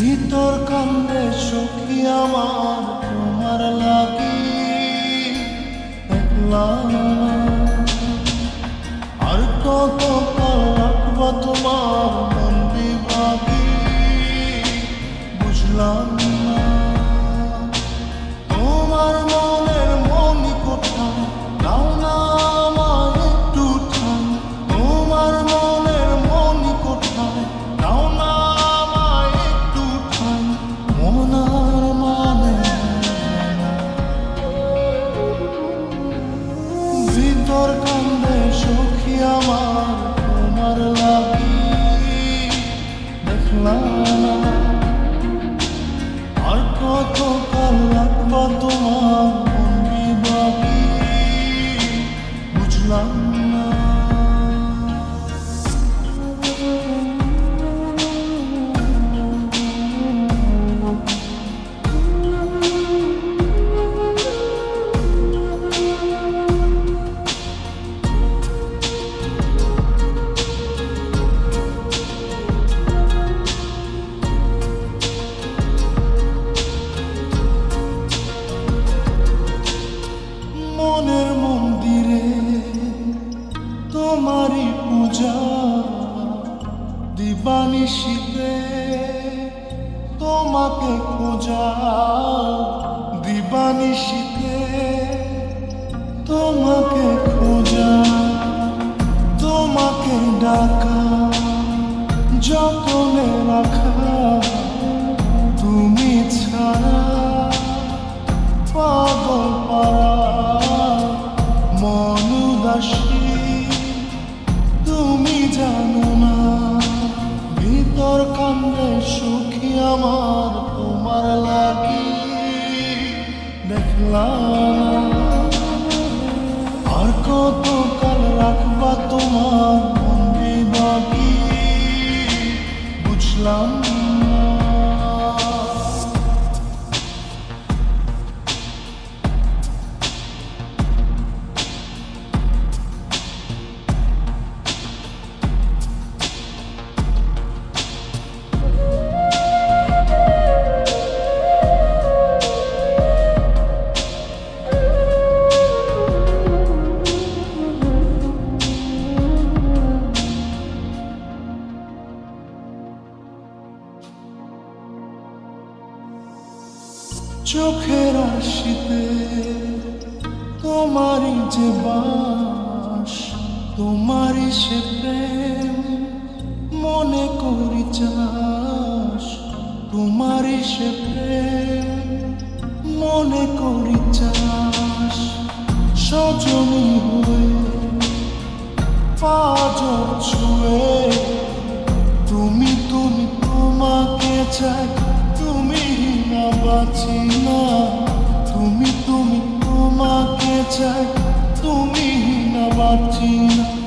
ভিতর কান্দে সখী আমার তোমার লাগি একলা। আর কত আর কত কাল রাখব তোমার তোমারই পূজা দিবানিশীতে তোমাকে খোঁজা দিবানিশীতে তোমাকে খোঁজা তোমাকে ডাকা যতনে রাখা। সুখী আমার তোমার লাগি দেখলাম। আর কত কাল রাখবা তোমার মন বিভাগী বুঝলাম চোখের আশিতে তোমারই যে বাস, তোমারই সে প্রেম মনে করি চাস। তোমারই সে প্রেম মনে করি চাস। সজনী হয়ে, পাজর ছুঁয়ে, তুমি তুমি তোমাকে চাই। বাঁচি না। তুমি তুমি তোমাকে চাই। তুমি না বাঁচি না।